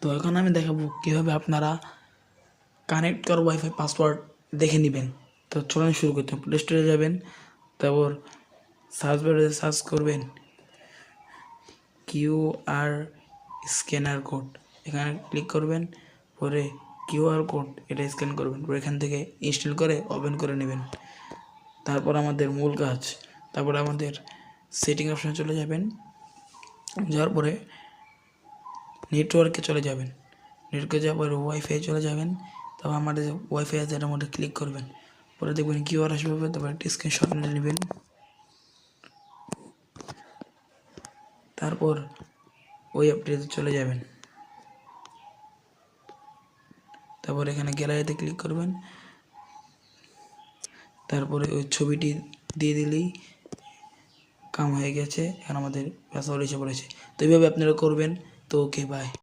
তো এখন আমি দেখাবো কীভাবে আপনারা কানেক্ট করা ওয়াইফাই পাসওয়ার্ড দেখে নেবেন। তো চলুন শুরু করতে প্লে স্টোরে যাবেন, তারপর সার্চ বারে সার্চ করবেন। কিউআর স্ক্যানার কোড এখানে ক্লিক করবেন, পরে কিউআর কোড এটা স্ক্যান করবেন। পরে এখান থেকে ইনস্টল করে ওপেন করে নেবেন। তারপর আমাদের মূল কাজ। তারপরে আমাদের সেটিং অপশনে চলে যাবেন। যাওয়ার পরে নেটওয়ার্কে চলে যাবেন। নেটওয়ার্কে যাওয়ার পরে ওয়াইফাই চলে যাবেন। তারপর আমাদের ওয়াইফাই আছে, এটার মধ্যে ক্লিক করবেন। পরে দেখবেন কিউআর আসবে, তারপর একটা স্ক্রিনশট নিয়ে নেবেন। তারপর ওই অ্যাপটিতে চলে যাবেন। তারপর এখানে গ্যালারিতে ক্লিক করবেন। তারপরে ওই ছবিটি দিয়ে দিলেই কাম হয়ে গেছে। এখন আমাদের পাসওয়ার্ড এসে পড়েছে। তো এইভাবে আপনারা করবেন। तो ओके बाय